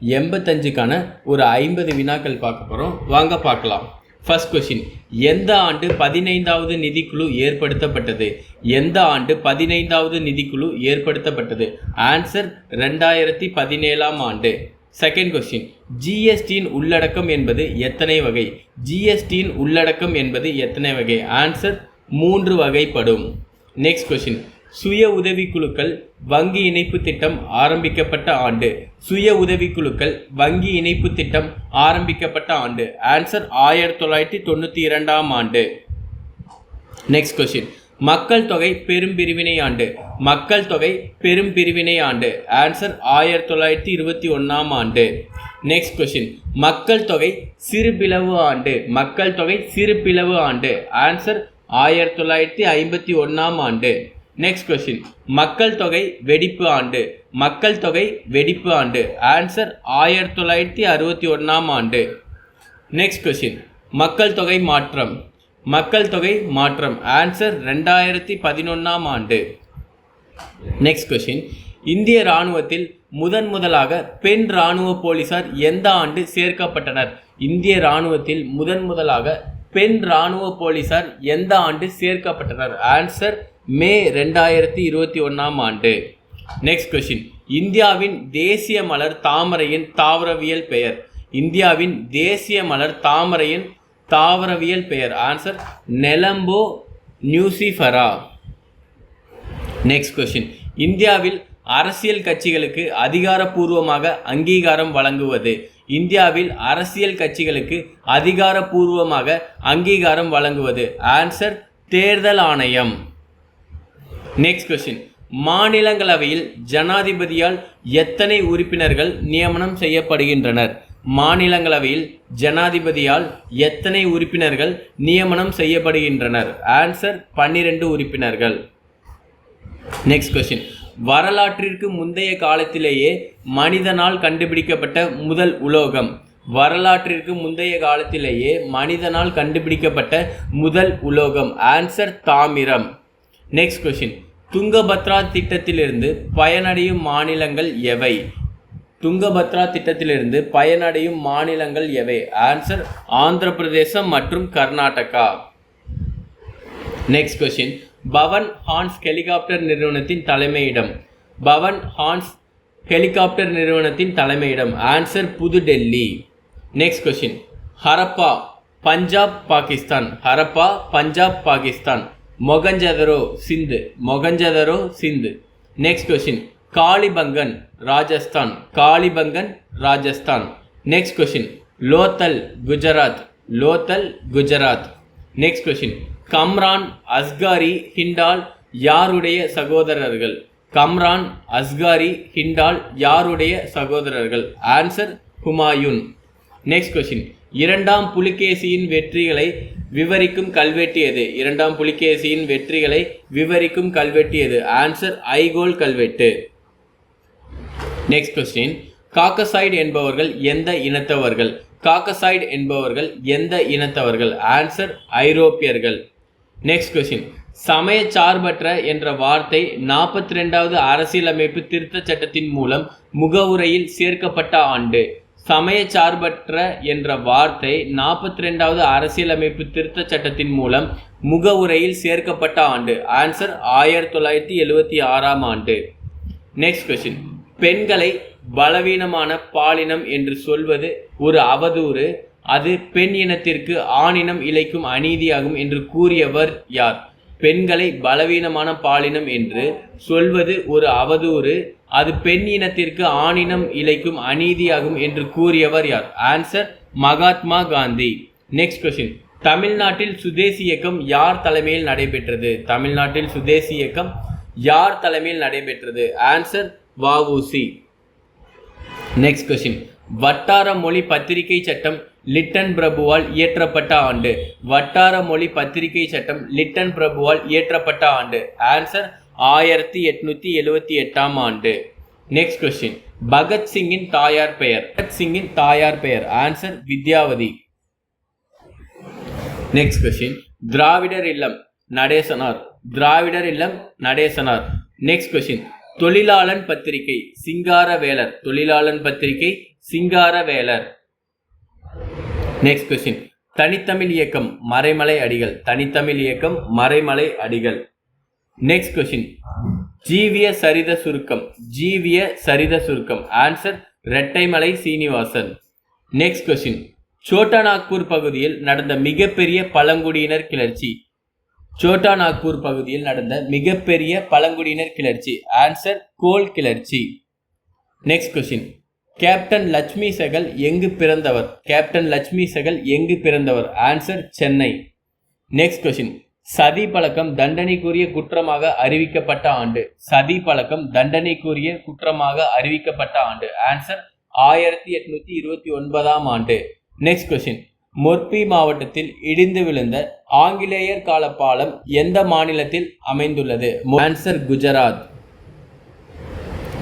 எண்பத்தஞ்சுக்கான ஒரு ஐம்பது வினாக்கள் பார்க்க போகிறோம் வாங்க பார்க்கலாம். ஃபர்ஸ்ட் கொஷின் எந்த ஆண்டு பதினைந்தாவது நிதிக்குழு ஏற்படுத்தப்பட்டது? எந்த ஆண்டு பதினைந்தாவது நிதிக்குழு ஏற்படுத்தப்பட்டது? ஆன்சர் ரெண்டாயிரத்தி பதினேழாம் ஆண்டு. செகண்ட் கொஸ்டின் ஜிஎஸ்டியின் உள்ளடக்கம் என்பது எத்தனை வகை? ஜிஎஸ்டியின் உள்ளடக்கம் என்பது எத்தனை வகை? ஆன்சர் மூன்று வகைப்படும். நெக்ஸ்ட் கொஸ்டின் சுய உதவிக்குழுக்கள் வங்கி இணைப்பு திட்டம் ஆரம்பிக்கப்பட்ட ஆண்டு. சுய உதவிக்குழுக்கள் வங்கி இணைப்பு திட்டம் ஆரம்பிக்கப்பட்ட ஆண்டு. ஆன்சர் ஆயிரத்தி தொள்ளாயிரத்தி தொண்ணூற்றி இரண்டாம் ஆண்டு. நெக்ஸ்ட் கொஸ்டின் மக்கள் தொகை பெரும் பிரிவினை ஆண்டு. மக்கள் தொகை பெரும் பிரிவினை ஆண்டு. ஆன்சர் ஆயிரத்தி தொள்ளாயிரத்தி இருபத்தி ஒன்றாம் ஆண்டு. நெக்ஸ்ட் கொஸ்டின் மக்கள் தொகை சிறுபிளவு ஆண்டு. மக்கள் தொகை சிறுபிளவு ஆண்டு. ஆன்சர் ஆயிரத்தி தொள்ளாயிரத்தி ஐம்பத்தி ஒன்றாம் ஆண்டு. நெக்ஸ்ட் கொஸ்டின் மக்கள் தொகை வெடிப்பு ஆண்டு. மக்கள் தொகை வெடிப்பு ஆண்டு. ஆன்சர் ஆயிரத்தி தொள்ளாயிரத்தி அறுபத்தி ஒன்றாம் ஆண்டு. நெக்ஸ்ட் கொஸ்டின் மக்கள் தொகை மாற்றம். மக்கள் தொகை மாற்றம். ஆன்சர் ரெண்டாயிரத்தி பதினொன்றாம் ஆண்டு. நெக்ஸ்ட் கொஸ்டின் இந்திய இராணுவத்தில் முதன் முதலாக பெண் இராணுவ போலீசார் எந்த ஆண்டு சேர்க்கப்பட்டனர்? இந்திய இராணுவத்தில் முதன் முதலாக பெண் இராணுவ போலீசார் எந்த ஆண்டு சேர்க்கப்பட்டனர்? ஆன்சர் மே ரெண்டாயிரத்தி இருபத்தி ஒன்றாம் ஆண்டு. நெக்ஸ்ட் கொஷின் இந்தியாவின் தேசிய மலர் தாமரையின் தாவரவியல் பெயர். இந்தியாவின் தேசிய மலர் தாமரையின் தாவரவியல் பெயர். Answer nelumbo nucifera next question இந்தியாவில் அரசியல் கட்சிகளுக்கு அதிகாரப்பூர்வமாக அங்கீகாரம் வழங்குவது. இந்தியாவில் அரசியல் கட்சிகளுக்கு அதிகாரப்பூர்வமாக அங்கீகாரம் வழங்குவது. ஆன்சர் தேர்தல் ஆணையம். நெக்ஸ்ட் கொஸ்டின் மாநிலங்களவையில் ஜனாதிபதியால் எத்தனை உறுப்பினர்கள் நியமனம் செய்யப்படுகின்றனர்? மாநிலங்களவையில் ஜனாதிபதியால் எத்தனை உறுப்பினர்கள் நியமனம் செய்யப்படுகின்றனர்? ஆன்சர் பன்னிரண்டு உறுப்பினர்கள். நெக்ஸ்ட் கொஸ்டின் வரலாற்றிற்கு முந்தைய காலத்திலேயே மனிதனால் கண்டுபிடிக்கப்பட்ட முதல் உலோகம். வரலாற்றிற்கு முந்தைய காலத்திலேயே மனிதனால் கண்டுபிடிக்கப்பட்ட முதல் உலோகம். ஆன்சர் தாமிரம். நெக்ஸ்ட் கொஸ்டின் துங்கபத்ரா திட்டத்திலிருந்து பயனடையும் மாநிலங்கள் எவை? துங்கபத்ரா திட்டத்திலிருந்து பயனடையும் மாநிலங்கள் எவை? ஆன்சர் ஆந்திர பிரதேசம் மற்றும் Karnataka. Next question Pawan Hans helicopter நிறுவனத்தின் தலைமையிடம். பவன் ஹான்ஸ் ஹெலிகாப்டர் நிறுவனத்தின் தலைமையிடம். ஆன்சர் புதுடெல்லி. Next question Harappa Punjab Pakistan. Harappa Punjab Pakistan. Mohenjodaro Sindh Mohenjodaro Sindh. Next question Kalibangan Rajasthan. Kalibangan Rajasthan. Next question Lothal Gujarat. Lothal Gujarat. Next question Kamran Askari Hindal யாருடைய சகோதரர்கள்? கம்ரான் அஸ்காரி ஹிண்டால் யாருடைய சகோதரர்கள்? Answer Humayun. Next question இரண்டாம் புலிகேசியின் வெற்றிகளை விவரிக்கும் கல்வெட்டு எது இரண்டாம் புலிகேசியின் வெற்றிகளை விவரிக்கும் கல்வெட்டு எது ஆன்சர் ஐகோல் கல்வெட்டு. நெக்ஸ்ட் கொஸ்டின் காக்கசைடு என்பவர்கள் எந்த இனத்தவர்கள்? காக்கசைடு என்பவர்கள் எந்த இனத்தவர்கள்? ஆன்சர் ஐரோப்பியர்கள். நெக்ஸ்ட் கொஸ்டின் சமய சார்பற்ற என்ற வார்த்தை நாற்பத்தி ரெண்டாவது அரசியலமைப்பு திருத்தச் சட்டத்தின் மூலம் முகவுரையில் சேர்க்கப்பட்ட ஆண்டு. சமய சார்பற்ற என்ற வார்த்தை நாற்பத்தி ரெண்டாவது அரசியலமைப்பு திருத்தச் சட்டத்தின் மூலம் முகவுரையில் சேர்க்கப்பட்ட ஆண்டு. ஆன்சர் ஆயிரத்தி தொள்ளாயிரத்தி எழுவத்தி ஆறாம் ஆண்டு. நெக்ஸ்ட் கொஸ்டின் பெண்களை பலவீனமான பாலினம் என்று சொல்வது ஒரு அவதூறு. அது பெண் இனத்திற்கு ஆணினம் இழைக்கும் அநீதியாகும் என்று கூறியவர் யார்? பெண்களை பலவீனமான பாலினம் என்று சொல்வது ஒரு அவதூறு. அது பெண் இனத்திற்கு ஆணினம் இழைக்கும் அநீதியாகும் என்று கூறியவர் யார்? Answer Mahatma Gandhi. Next question தமிழ்நாட்டில் சுதேசி இயக்கம் யார் தலைமையில் நடைபெற்றது? தமிழ்நாட்டில் சுதேசி இயக்கம் யார் தலைமையில் நடைபெற்றது? ஆன்சர் வஉசி நெக்ஸ்ட் கொஸ்டின் வட்டார மொழி பத்திரிகை சட்டம் லிட்டன் பிரபுவால் இயற்றப்பட்ட ஆண்டு. வட்டார மொழி பத்திரிகை சட்டம் லிட்டன் பிரபுவால் இயற்றப்பட்ட ஆண்டு. ஆன்சர் ஆயிரத்தி எட்நூத்தி எழுவத்தி எட்டாம் ஆண்டு. நெக்ஸ்ட் கொஸ்டின் பகத்சிங்கின் தாயார் பெயர். பகத்சிங்கின் தாயார் பெயர். Answer Vidyavati. Next question Dravidar Illam Natesanar. Dravidar இல்லம் நடேசனார். நெக்ஸ்ட் கொஸ்டின் தொழிலாளன் பத்திரிகை சிங்காரவேலர். தொழிலாளன் பத்திரிகை சிங்காரவேலர். நெக்ஸ்ட் கொஸ்டின் தனித்தமிழ் இயக்கம் மறைமலை அடிகள். தனித்தமிழ் இயக்கம் மறைமலை அடிகள். நெக்ஸ்ட் கொஸ்டின் ஜீவிய சரித Surukkam Jeeviya Charitha Surukkam. Answer Rettaimalai Srinivasan. Next question Chota Nagpur பகுதியில் நடந்த மிகப்பெரிய பழங்குடியினர் கிளர்ச்சி. சோட்டா நாக்பூர் பகுதியில் நடந்த மிகப்பெரிய பழங்குடியினர் கிளர்ச்சி. ஆன்சர் கோல் கிளர்ச்சி. Next question captain Lakshmi Sahgal எங்கு பிறந்தவர்? கேப்டன் லட்சுமி செகல் எங்கு பிறந்தவர்? ஆன்சர் சென்னை. நெக்ஸ்ட் கொஸ்டின் சதி பழக்கம் தண்டனைக்குரிய குற்றமாக அறிவிக்கப்பட்ட ஆண்டு. சதி பழக்கம் தண்டனைக்குரிய குற்றமாக அறிவிக்கப்பட்ட ஆண்டு. ஆன்சர் ஆயிரத்தி எட்நூத்தி இருபத்தி ஒன்பதாம் ஆண்டு. நெக்ஸ்ட் கொஸ்டின் மொர்பி மாவட்டத்தில் இடிந்து விழுந்த ஆங்கிலேயர் கால பாலம் எந்த மாநிலத்தில் அமைந்துள்ளது? ஆன்சர் குஜராத்.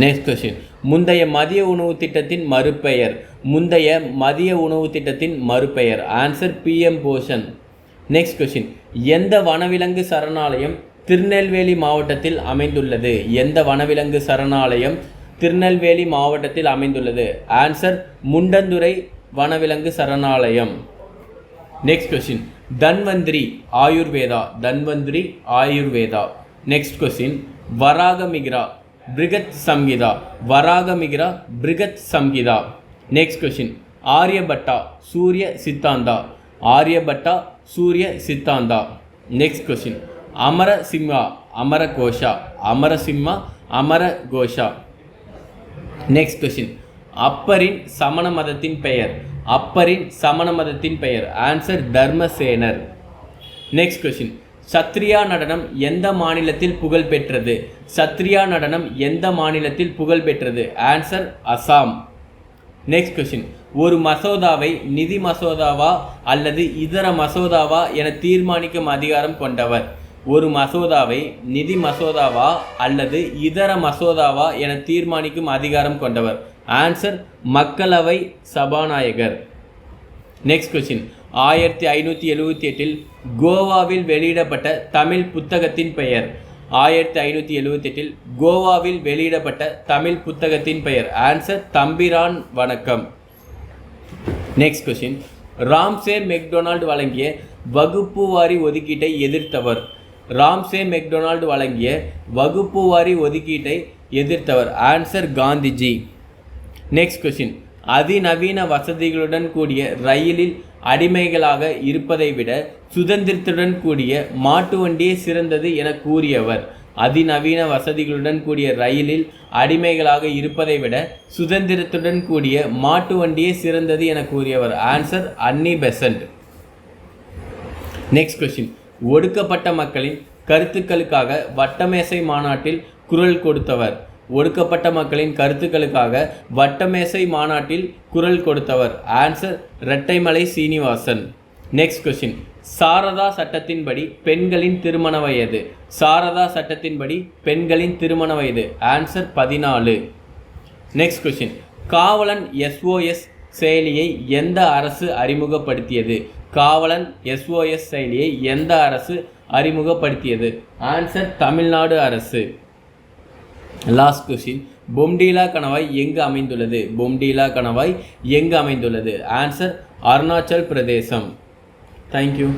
நெக்ஸ்ட் கொஸ்டின் முந்தைய மதிய உணவு திட்டத்தின் மறுபெயர். முந்தைய மதிய உணவு திட்டத்தின் மறுபெயர். Answer PM Poshan next question எந்த வனவிலங்கு சரணாலயம் திருநெல்வேலி மாவட்டத்தில் அமைந்துள்ளது? எந்த வனவிலங்கு சரணாலயம் திருநெல்வேலி மாவட்டத்தில் அமைந்துள்ளது? ஆன்சர் முண்டந்துறை வனவிலங்கு சரணாலயம். Next question Dhanvantari Ayurveda Dhanvantari Ayurveda next question Varahamihira Brihat Samhita Varahamihira Brihat Samhita next question Aryabhata Surya Siddhanta Aryabhata சூரிய சித்தாந்தா நெக்ஸ்ட் கொஷின் அமர சிம்ஹா அமர கோஷா அமர சிம்மா அமர கோஷா நெக்ஸ்ட் கொஷின் அப்பரின் சமண மதத்தின் பெயர் அப்பரின் சமண மதத்தின் பெயர். Answer Dharmasenar. Next question Sattriya நடனம் எந்த மாநிலத்தில் புகழ் பெற்றது? சத்ரியா நடனம் எந்த மாநிலத்தில் புகழ் பெற்றது? ஆன்சர் அசாம் நெக்ஸ்ட் கொஸ்டின் ஒரு மசோதாவை நிதி மசோதாவா அல்லது இதர மசோதாவா என தீர்மானிக்கும் அதிகாரம் கொண்டவர்? ஒரு மசோதாவை நிதி மசோதாவா அல்லது இதர மசோதாவா என தீர்மானிக்கும் அதிகாரம் கொண்டவர். ஆன்சர் மக்களவை சபாநாயகர். நெக்ஸ்ட் கொஸ்டின் ஆயிரத்தி ஐநூற்றி எழுபத்தி எட்டில் கோவாவில் வெளியிடப்பட்ட தமிழ் புத்தகத்தின் பெயர். ஆயிரத்தி ஐநூற்றி எழுபத்தி எட்டில் கோவாவில் வெளியிடப்பட்ட தமிழ் புத்தகத்தின் பெயர். ஆன்சர் தம்பிரான் வணக்கம். நெக்ஸ்ட் கொஸ்டின் ராம்சே மெக்டொனால்டு வழங்கிய வகுப்பு வாரி ஒதுக்கீட்டை எதிர்த்தவர். ராம்சே மெக்டொனால்டு வழங்கிய வகுப்பு வாரி ஒதுக்கீட்டை எதிர்த்தவர் ஆன்சர் காந்திஜி. நெக்ஸ்ட் கொஸ்டின் அதிநவீன வசதிகளுடன் கூடிய ரயிலில் அடிமைகளாக இருப்பதை விட சுதந்திரத்துடன் கூடிய மாட்டு வண்டியே சிறந்தது என கூறியவர். அதிநவீன வசதிகளுடன் கூடிய ரயிலில் அடிமைகளாக இருப்பதை விட சுதந்திரத்துடன் கூடிய மாட்டு வண்டியே சிறந்தது என கூறியவர். Answer Annie Besant. Next question ஒடுக்கப்பட்ட மக்களின் கருத்துக்களுக்காக வட்டமேசை மாநாட்டில் குரல் கொடுத்தவர். ஒடுக்கப்பட்ட மக்களின் கருத்துக்களுக்காக வட்டமேசை மாநாட்டில் குரல் கொடுத்தவர். Answer Rettaimalai Srinivasan. Next question Sarda சட்டத்தின்படி பெண்களின் திருமண வயது. சாரதா சட்டத்தின்படி பெண்களின் திருமண வயது. ஆன்சர் பதினாலு. நெக்ஸ்ட் கொஸ்டின் காவலன் எஸ்ஓஎஸ் செயலியை எந்த அரசு அறிமுகப்படுத்தியது? காவலன் எஸ்ஓஎஸ் செயலியை எந்த அரசு அறிமுகப்படுத்தியது? ஆன்சர் தமிழ்நாடு அரசு. லாஸ்ட் கொஸ்டின் பொம்டீலா கணவாய் எங்கு அமைந்துள்ளது? பொம்டீலா கணவாய் எங்கு அமைந்துள்ளது? ஆன்சர் அருணாச்சல் பிரதேசம். தேங்க்யூ